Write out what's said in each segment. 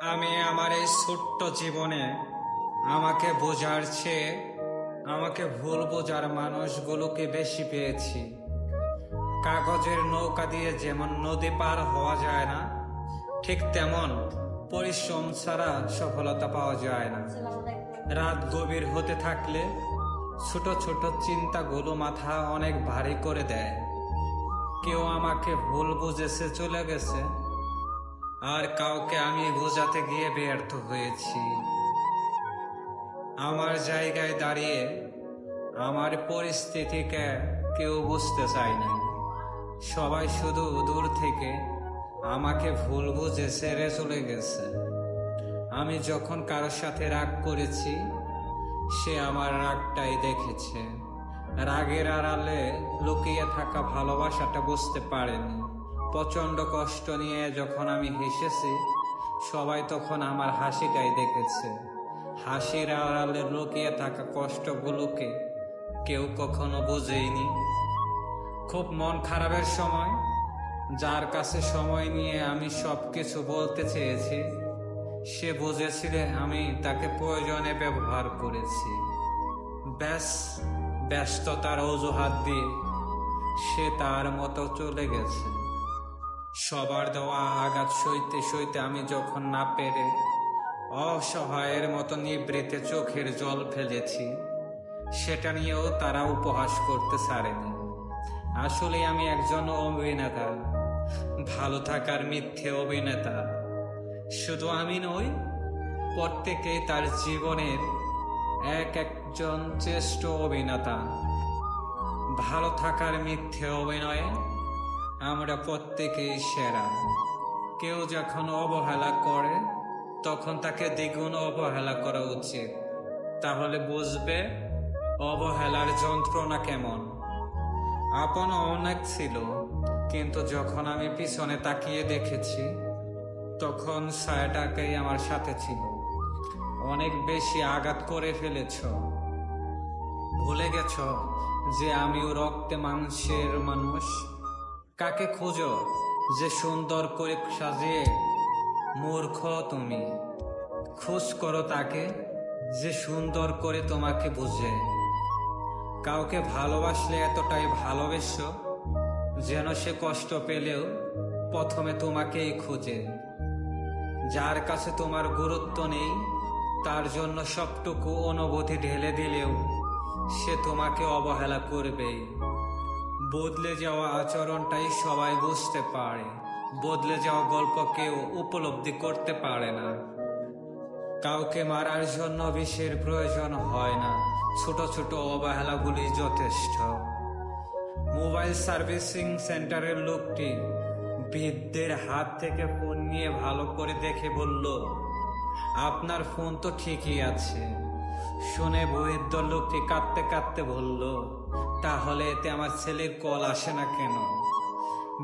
আমি আমার এই ছোট্ট জীবনে আমাকে বোঝার চেয়ে আমাকে ভুল বোঝার মানুষগুলোকে বেশি পেয়েছি। কাগজের নৌকা দিয়ে যেমন নদী পার হওয়া যায় না, ঠিক তেমন পরিশ্রম ছাড়া সফলতা পাওয়া যায় না। রাত গভীর হতে থাকলে ছোট ছোট চিন্তাগুলো মাথা অনেক ভারী করে দেয়। কেউ আমাকে ভুল বুঝেছে, চলে গেছে। আর কাউকে আমি বোঝাতে গিয়ে ব্যর্থ হয়েছি। আমার জায়গায় দাঁড়িয়ে আমার পরিস্থিতিকে কেউ বুঝতে চায় না সবাই শুধু দূর থেকে আমাকে ভুল বুঝে সেরে চলে গেছে। আমি যখন কারোর সাথে রাগ করেছি, সে আমার রাগটাই দেখেছে। রাগের আড়ালে লুকিয়ে থাকা ভালোবাসাটা বুঝতে পারেনি। প্রচণ্ড কষ্ট নিয়ে যখন আমি হেসেছি, সবাই তখন আমার হাসিটাই দেখেছে। হাসির আড়ালে লুকিয়ে থাকা কষ্টগুলোকে কেউ কখনো বুঝেইনি। খুব মন খারাপের সময়, যার কাছে সময় নিয়ে আমি সব কিছু বলতে চেয়েছি, সে বুঝেছিল আমি তাকে প্রয়োজনে ব্যবহার করেছি। ব্যাস, ব্যস্ততার অজুহাত দিয়ে সে তার মতো চলে গেছে। সবার দেওয়া আঘাত সইতে সইতে আমি যখন না পেরে অসহায়ের মতো নিবৃতে চোখের জল ফেলেছি, সেটা নিয়েও তারা উপহাস করতে ছাড়েনি আসলে আমি একজন অভিনেতা, ভালো থাকার মিথ্যে অভিনেতা। শুধু আমি নই, প্রত্যেকেই তার জীবনের এক একজন শ্রেষ্ঠ অভিনেতা। ভালো থাকার মিথ্যে অভিনয়ে আমরা প্রত্যেকেই সেরা। কেউ যখন অবহেলা করে, তখন তাকে দ্বিগুণ অবহেলা করা উচিত। তাহলে বুঝবে অবহেলার যন্ত্রণা কেমন। আপন অনেক ছিল, কিন্তু যখন আমি পিছনে তাকিয়ে দেখেছি, তখন ছায়াটাকেই আমার সাথে ছিল। অনেক বেশি আঘাত করে ফেলেছ। ভুলে গেছ যে আমিও রক্তে মাংসের মানুষ? কাকে খোঁজো? যে সুন্দর করে সাজিয়ে, মূর্খ তুমি। খোঁজ করো তাকে, যে সুন্দর করে তোমাকে বুঝে। কাউকে ভালোবাসলে এতটাই ভালোবেসো, যেন সে কষ্ট পেলেও প্রথমে তোমাকেই খোঁজে। যার কাছে তোমার গুরুত্ব নেই, তার জন্য সবটুকু অনুভূতি ঢেলে দিলেও সে তোমাকে অবহেলা করবেই। বদলে যাওয়া আচরণটাই সবাই বুঝতে পারে। বদলে যাওয়া গল্প কেউ উপলব্ধি করতে পারে না। কাউকে মারার জন্য বিষের প্রয়োজন হয় না। ছোট ছোট অবহেলাগুলি যথেষ্ট। মোবাইল সার্ভিসিং সেন্টারের লোকটি বৃদ্ধের হাত থেকে ফোন নিয়ে ভালো করে দেখে বলল, আপনার ফোন তো ঠিকই আছে। শুনে বৃদ্ধ লোকটি কাঁদতে কাঁদতে বলল, তাহলে এতে আমার ছেলের কল আসে না কেন?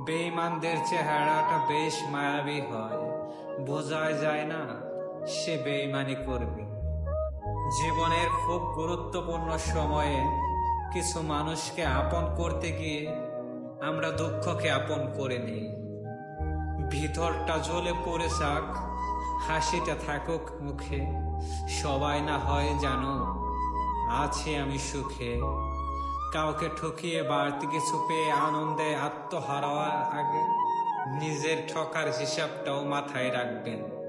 বেঈমানদের চেহারাটা বেশ মায়াবী হয়। বোঝাই যায় না, সে বেঈমানি করবে। জীবনের খুব গুরুত্বপূর্ণ সময়ে কিছু মানুষকে আপন করতে গিয়ে আমরা দুঃখকে আপন করে নিই। ভিতরটা জ্বলে পড়ে থাক হাসিটা থাকুক মুখে, সবাই না হয় জানো, আছি আমি সুখে। কাউকে ঠকিয়ে বাড়তি কিছু পেয়ে আনন্দে আত্মহারাওয়ার আগে নিজের ঠকার হিসাবটাও মাথায় রাখবেন।